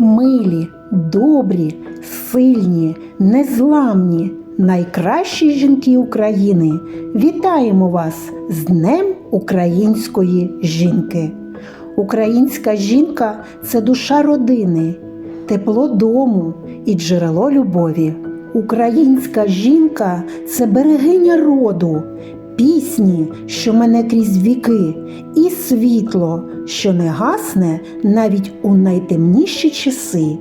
милі, добрі, сильні, незламні, найкращі жінки України. Вітаємо вас з Днем Української жінки. Українська жінка це душа родини, тепло дому і джерело любові. Українська жінка це берегиня роду, пісні, що мене крізь віки, і світло, що не гасне навіть у найтемніші часи.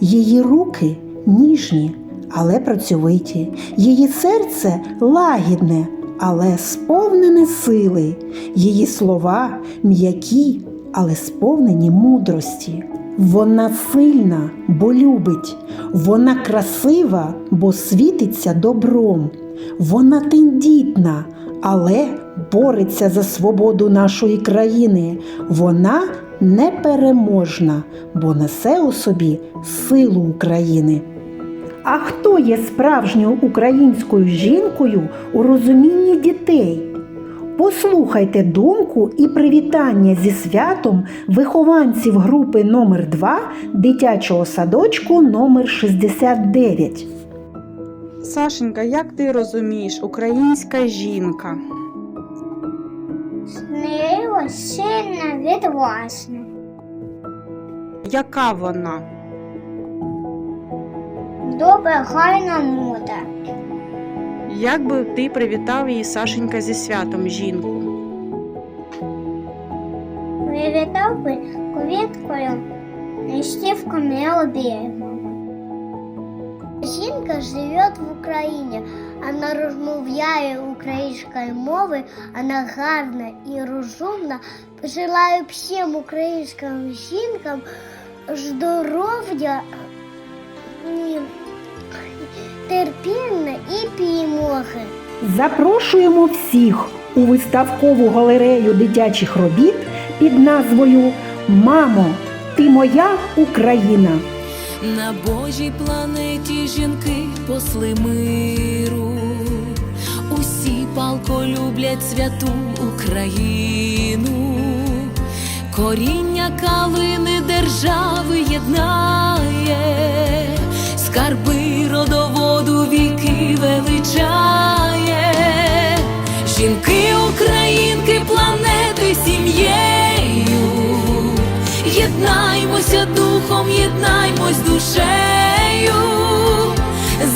Її руки ніжні, але працьовиті, її серце лагідне, але сповнене сили, її слова м'які, але сповнені мудрості. Вона сильна, бо любить, вона красива, бо світиться добром. Вона тендітна, але бореться за свободу нашої країни. Вона непереможна, бо несе у собі силу України. А хто є справжньою українською жінкою у розумінні дітей? Послухайте думку і привітання зі святом вихованців групи номер 2 дитячого садочку номер 69. Сашенька, як ти розумієш, українська жінка? Смілива, сильна, відважна. Яка вона? Добра, гарна мода. Як би ти привітав її Сашенька зі святом жінку? Привітав би квіткою, листівками і оберегом. Жінка живе в Україні, вона розмовляє українською мовою, вона гарна і розумна. Желаю всім українським жінкам здоров'я, терпіння і перемоги. Запрошуємо всіх у виставкову галерею дитячих робіт під назвою Мамо, ти моя Україна. На Божій планеті жінки посли миру, усі палко люблять святу Україну, коріння калини держави єднає, скарби родоводу віки величає, жінки, українки, планети сім'єю. Єднаймося духом, єднаймось душею,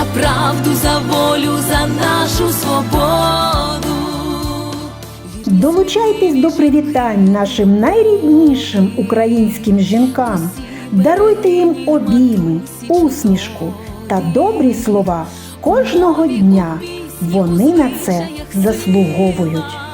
за правду, за волю, за нашу свободу. Долучайтесь до привітань нашим найріднішим українським жінкам. Даруйте їм обійми, усмішку та добрі слова кожного дня. Вони на це заслуговують.